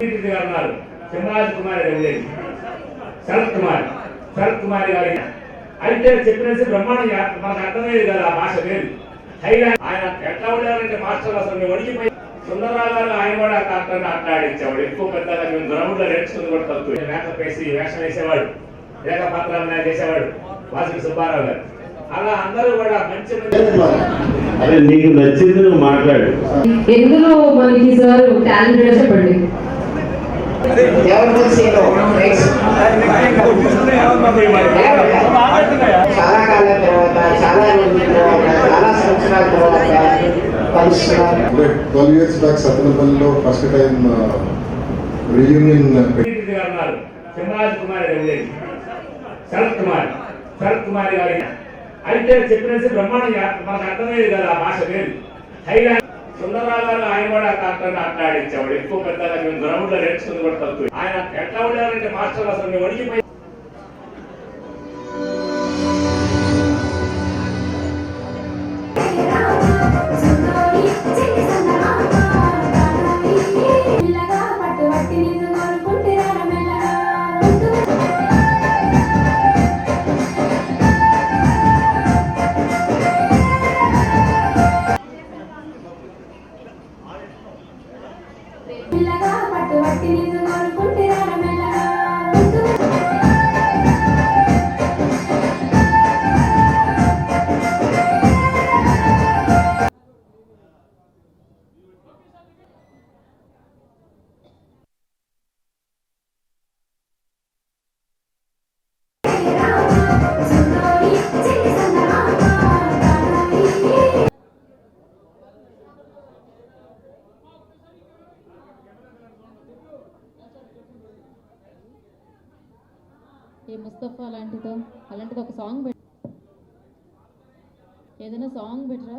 రెడ్డి సింహాజ్ కుమార్ ఉండేది శరత్ కుమార్. శరత్ కుమార్ గారి. అయితే చెప్పినసి బ్రహ్మాండం మనకు అర్థమయ్యేది కదా ఆ భాష వేరు హైలాండ్ ఆయన ఎట్లా ఉండాలంటే మాస్టర్ అసలు మేము వణికిపోయి సుందరరావు గారు ఆయన కూడా అట్లా ఆటలాడించేవాడు. ఎక్కువ పెద్దగా మేము గ్రౌండ్లో నేర్చుకుంది కూడా తక్కువ మేకప్ వేసి వేషం వేసేవాడు. రేఖ పాత్రాలు చేసేవాడు. వాసుకి సుబ్బారావు గారు. అలా అందరూ కూడా మంచి మంచి అరే నీకు నచ్చింది నువ్వు మాట్లాడు. ఎందులో మనకి సార్ టాలెంట్ చెప్పండి? చాలా కాలం తర్వాత చాలా రోజుల తర్వాత చాలా సంవత్సరాల తర్వాత twelve years back సత్తనపల్లిలో first time reunion Kumar Sharath Kumar. Sharath Kumar గారి అయితే చెప్పినసి బ్రహ్మాండంగా మనకు అర్థమయ్యేది కదా ఆ భాష లేదు హైలాండ్ సుందరరావు గారు ఆయన కూడా అట్లా అట్లా ఆడించేవాడు ఎక్కువ పెద్దగా మేము గ్రౌండ్లో నేర్చుకుంది కూడా తక్కువ ఆయన ఎట్లా ఉండాలంటే మాస్టర్ అసలు మేము వణికిపోయి ఏ ముస్తఫా అలాంటిదో అలాంటిది ఒక సాంగ్ పెట్ ఏదైనా సాంగ్ పెట్టరా?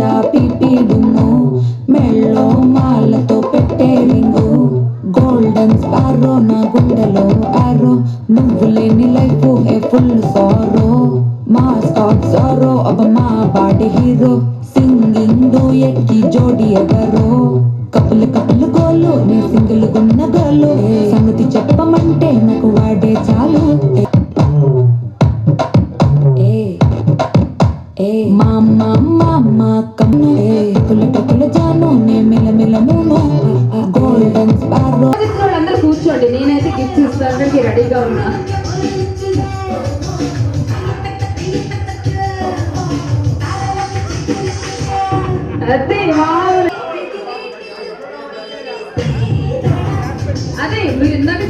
బాజా పిపిడుము మెళ్ళో మాలతో పెట్టే రింగు. గోల్డెన్ స్పారో నా గుండెలో ఆరో నువ్వు లేని లైఫ్ ఏ ఫుల్ సారో మా స్టాక్ సారో అవ మా బాడీ హీరో మామ మామ కమ్ము ఏ టకుల జాను నే మిల మిల మూను. గోల్డెన్ స్పారో ఆఫీస్ కూర్చోండి. నేనైతే గిఫ్ట్స్ ఇస్తానికి రెడీగా ఉన్నా. అదే అదే మీరు ఇందాక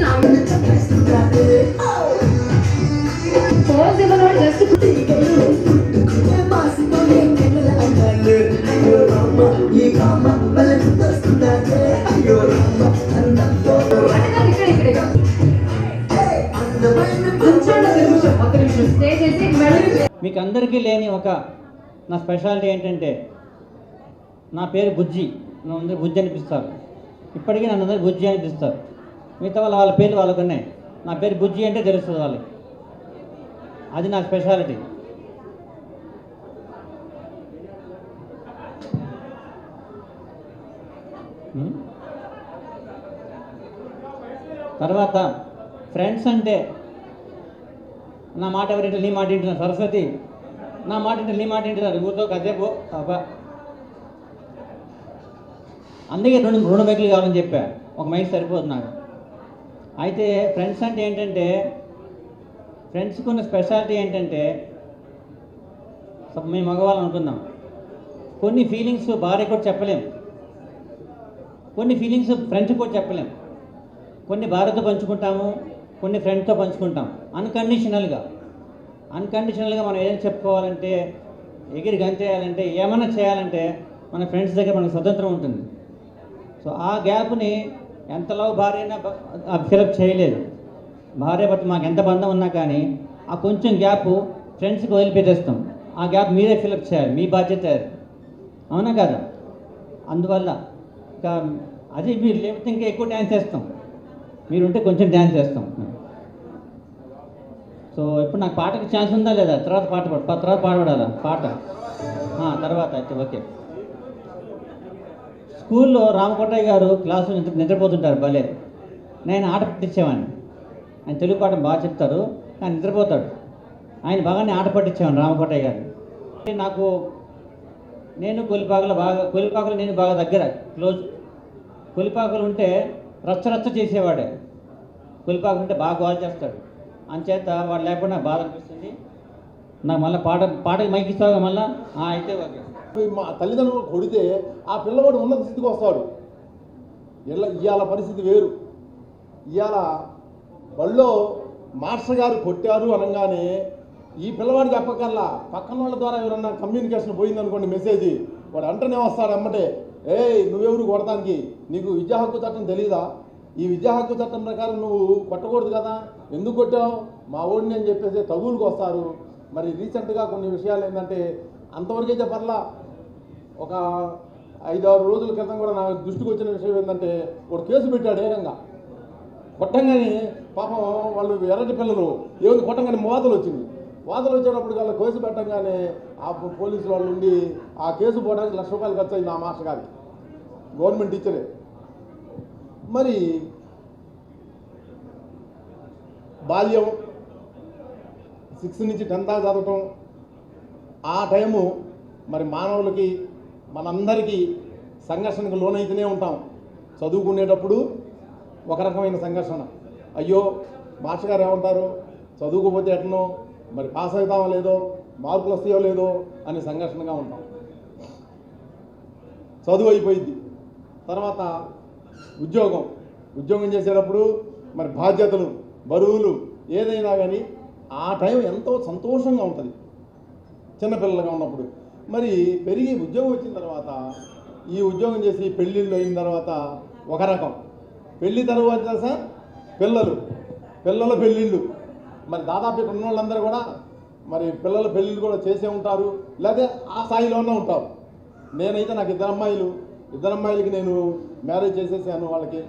అందరికీ లేని ఒక నా స్పెషాలిటీ ఏంటంటే నా పేరు బుజ్జి. నన్ను అందరూ బుజ్జి అనిపిస్తారు. ఇప్పటికీ నన్ను అందరూ బుజ్జి అనిపిస్తారు. మిగతా వాళ్ళ వాళ్ళ పేర్లు వాళ్ళకు ఉన్నాయి. నా పేరు బుజ్జి అంటే తెలుస్తుంది వాళ్ళకి. అది నా స్పెషాలిటీ. తర్వాత ఫ్రెండ్స్ అంటే నా మాట ఎవరింటి నీ మాట వింటున్నారు? సరస్వతి నా మాట ఇంటి నీ మాట ఊరితో కాసేపు అబ్బా. అందుకే రెండు రెండు మైకులు కావాలని చెప్పా. ఒక మైక్ సరిపోతుంది నాకు. అయితే ఫ్రెండ్స్ అంటే ఏంటంటే ఫ్రెండ్స్కి ఉన్న స్పెషాలిటీ ఏంటంటే మేము మగవాళ్ళు అనుకుందాం. కొన్ని ఫీలింగ్స్ భార్య కూడా చెప్పలేం. కొన్ని ఫీలింగ్స్ ఫ్రెండ్స్ కూడా చెప్పలేం. కొన్ని భార్యతో పంచుకుంటాము కొన్ని ఫ్రెండ్తో పంచుకుంటాం. అన్కండిషనల్గా. అన్కండిషనల్గా మనం ఏదైనా చెప్పుకోవాలంటే ఎగిరి గంతేయాలంటే ఏమైనా చేయాలంటే మన ఫ్రెండ్స్ దగ్గర మనకు స్వతంత్రం ఉంటుంది. సో ఆ గ్యాప్ని ఎంతలో భార్య అయినా ఫిలప్ చేయలేదు. భార్య భర్త మాకు ఎంత బంధం ఉన్నా కానీ ఆ కొంచెం గ్యాప్ ఫ్రెండ్స్కి వదిలిపెట్టేస్తాం. ఆ గ్యాప్ మీరే ఫిలప్ చేయాలి మీ బాధ్యత అవునా కదా? అందువల్ల ఇంకా అదే మీరు లేకపోతే ఇంకా ఎక్కువ డ్యాన్స్ చేస్తాం మీరు ఉంటే కొంచెం డ్యాన్స్ చేస్తాం సో ఇప్పుడు నాకు పాటకి ఛాన్స్ ఉందా లేదా? తర్వాత పాట పాడు. తర్వాత పాట పాడాలా? పాట. తర్వాత అయితే ఓకే. స్కూల్లో రామకోటయ్య గారు క్లాసు నిద్ర నిద్రపోతుంటారు భలే. నేను ఆట పట్టించేవాడిని. ఆయన తెలుగు పాఠం బాగా చెప్తారు ఆయన నిద్రపోతాడు. ఆయన బాగానే ఆట పట్టించేవాడిని రామకోటయ్య గారు. నాకు నేను కొలిపాకలు బాగా కొలిపాకలు నేను బాగా దగ్గర క్లోజ్. కొలిపాకలు ఉంటే రచ్చ రచ్చ చేసేవాడే. కొలిపాకలు ఉంటే బాగా గోల్ చేస్తాడు. అంచేత వాడు లేకుండా బాధ అనిపిస్తుంది. నాకు మళ్ళీ పాట పాటకి మైక్ ఇస్తావుగా మళ్ళీ? అయితే ఓకే. మా తల్లిదండ్రులు కొడితే ఆ పిల్లవాడు ఉన్నత స్థితికి వస్తాడు. ఇలా ఇవాళ పరిస్థితి వేరు. ఇవాళ బళ్ళో మాస్టర్ గారు కొట్టారు అనగానే ఈ పిల్లవాడు చెప్పకల్లా పక్కన వాళ్ళ ద్వారా ఎవరన్నా కమ్యూనికేషన్ పోయిందనుకోండి మెసేజ్ వాడు అంటనే వస్తాడు అమ్మటే ఏయ్ నువ్వెవరు కొడతానికి? నీకు విద్యా హక్కు చట్టం తెలీదా? ఈ విద్యా హక్కు చట్టం ప్రకారం నువ్వు కొట్టకూడదు కదా. ఎందుకు కొట్టావు? మా ఓడిని అని చెప్పేసి తగులుకు వస్తారు. మరి రీసెంట్గా కొన్ని విషయాలు ఏంటంటే అంతవరకైతే పర్లా. ఒక ఐదారు రోజుల క్రితం కూడా నా దృష్టికి వచ్చిన విషయం ఏంటంటే ఒక కేసు పెట్టాడు ఏకంగా. కొట్టంగానే పాపం వాళ్ళు ఎర్రటి పిల్లలు ఏమి కొట్టంగానే మోతలు వచ్చింది. వాతలు వచ్చేటప్పుడు వాళ్ళ కేసు పెట్టంగానే ఆ పోలీసు వాళ్ళు ఉండి ఆ కేసు పోవడానికి లక్ష రూపాయలు ఖర్చు అయింది ఆ మాస్టర్ గారికి. గవర్నమెంట్ టీచరే మరి బాల్యం సిక్స్త్ నుంచి టెన్త్ దాకా చదవటం ఆ టైము మరి మానవులకి మనందరికీ సంఘర్షణకు లోనైతేనే ఉంటాం. చదువుకునేటప్పుడు ఒక రకమైన సంఘర్షణ. అయ్యో మాస్టర్ గారు ఏమంటారు చదువుకోపోతే ఎట్నో మరి పాస్ అవుతామో లేదో? మార్కులు వస్తాయో లేదో? అని సంఘర్షణగా ఉంటాం. చదువు అయిపోయింది తర్వాత ఉద్యోగం. ఉద్యోగం చేసేటప్పుడు మరి బాధ్యతలు బరువులు ఏదైనా కానీ ఆ టైం ఎంతో సంతోషంగా ఉంటుంది. చిన్నపిల్లలుగా ఉన్నప్పుడు. మరి పెరిగి ఉద్యోగం వచ్చిన తర్వాత ఈ ఉద్యోగం చేసి పెళ్ళిళ్ళు అయిన తర్వాత ఒక రకం. పెళ్ళి తర్వాత సార్ పిల్లలు. పిల్లల పెళ్ళిళ్ళు. మరి దాదాపు ఇక్కడ ఉన్న వాళ్ళందరూ కూడా మరి పిల్లల పెళ్ళిళ్ళు కూడా చేసే ఉంటారు. లేదా ఆ స్థాయిలోనే ఉంటారు. నేనైతే నాకు ఇద్దరు అమ్మాయిలు. ఇద్దరు అమ్మాయిలకి నేను మ్యారేజ్ చేసేసాను వాళ్ళకి.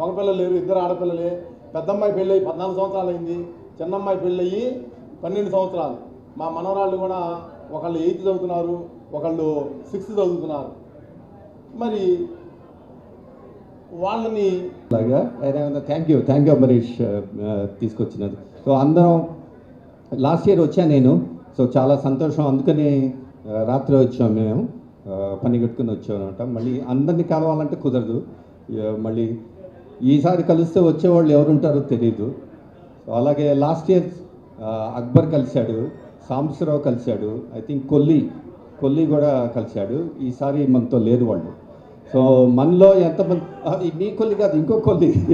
మగపిల్లలు లేరు ఇద్దరు ఆడపిల్లలే. పెద్ద అమ్మాయి పెళ్ళి అయ్యి పద్నాలుగు సంవత్సరాలు అయింది చిన్నమ్మాయి పెళ్ళి అయ్యి పన్నెండు సంవత్సరాలు. మా మనవరాళ్ళు కూడా ఒకళ్ళు ఎయిత్ చదువుతున్నారు ఒకళ్ళు సిక్స్త్ చదువుతున్నారు. మరి వాళ్ళని thank you thank you Amarish uh, తీసుకొచ్చినది సో అందరం లాస్ట్ ఇయర్ వచ్చాను నేను? సో చాలా సంతోషం. అందుకని uh, రాత్రి వచ్చాం మేము. పని కట్టుకుని వచ్చామన్నమాట మళ్ళీ అందరినీ కలవాలంటే కుదరదు. మళ్ళీ ఈసారి కలిస్తే వచ్చేవాళ్ళు ఎవరుంటారో తెలియదు అలాగే లాస్ట్ ఇయర్ అక్బర్ కలిశాడు సాంబశివరావు కలిశాడు ఐ థింక్ కొల్లి కొల్లి కూడా కలిశాడు. ఈసారి మనతో లేరు వాళ్ళు. సో మనలో ఎంతమంది మీ కొల్లి కాదు ఇంకో Kolli.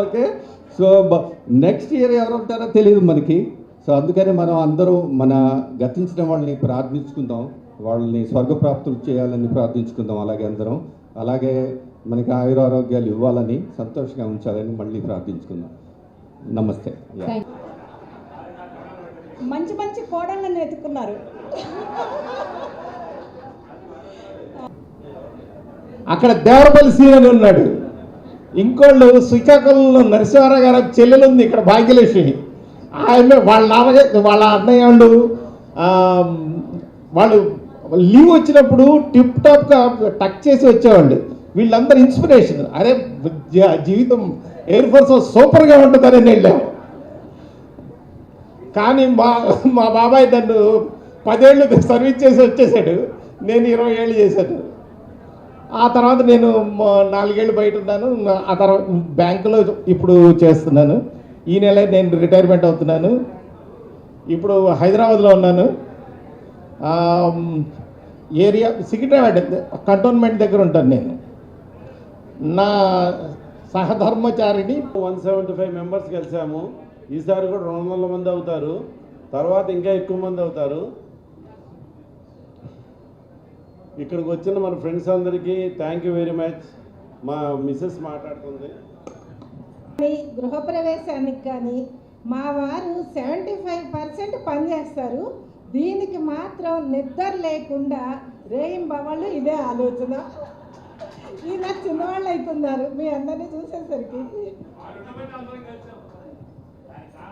Okay. So next year ఎవరు ఉంటారో తెలియదు మనకి. సో అందుకని మనం అందరూ మన గతించిన వాళ్ళని ప్రార్థించుకుందాం వాళ్ళని స్వర్గప్రాప్తులు చేయాలని ప్రార్థించుకుందాం అలాగే అందరం. అలాగే మనకి ఆయురారోగ్యాలు ఇవ్వాలని సంతోషంగా ఉంచాలని మళ్ళీ ప్రార్థించుకుందాం. నమస్తే. మంచి మంచి కోడళ్ళని ఎత్తుకున్నారు. అక్కడ దేవరపల్లి సీఎం ఉన్నాడు. ఇంకోళ్ళు శ్రీకాకుళంలో నరసింహారావు గారు చెల్లెలు ఉంది ఇక్కడ భాగ్యలక్ష్మి. ఆయన వాళ్ళ నాన్న వాళ్ళ అన్నయ్య వాళ్ళు వాళ్ళు లీవ్ వచ్చినప్పుడు టిప్ టాప్గా టక్ చేసి వచ్చేవాళ్ళు. వీళ్ళందరూ ఇన్స్పిరేషన్. అరే జీవితం ఎయిర్ ఫోర్స్ సూపర్గా ఉంటుందని నేను కానీ మా మా బాబాయ్ నన్ను పదేళ్ళు సర్వీస్ చేసి వచ్చేసాడు. నేను ఇరవై ఏళ్ళు చేశాను. ఆ తర్వాత నేను నాలుగేళ్ళు బయట ఉన్నాను. ఆ తర్వాత బ్యాంకులో ఇప్పుడు చేస్తున్నాను. ఈ నెల నేను రిటైర్మెంట్ అవుతున్నాను. ఇప్పుడు హైదరాబాద్లో ఉన్నాను. ఏరియా సికింద్రాబాద్ కంటోన్మెంట్ దగ్గర ఉంటాను నేను. నా సహధర్మచారిని వన్ సెవెంటీ ఫైవ్ మెంబర్స్ కలిసాము ఈసారి కూడా రెండు వందల మంది అవుతారు. తర్వాత ఇంకా ఎక్కువ మంది అవుతారు. ఇక్కడికి వచ్చిన మన ఫ్రెండ్స్ అందరికీ థ్యాంక్ యూ వెరీ మచ్ మా మిస్సెస్ మాట్లాడుతుంది. గృహప్రవేశానికి కానీ మా వారు సెవెంటీ ఫైవ్ పర్సెంట్ పనిచేస్తారు దీనికి మాత్రం నిద్ర లేకుండా రేయింబవళ్ళు ఇదే ఆలోచన. ఇలా చిన్నవాళ్ళు అవుతున్నారు మీ అందరినీ చూసేసరికి.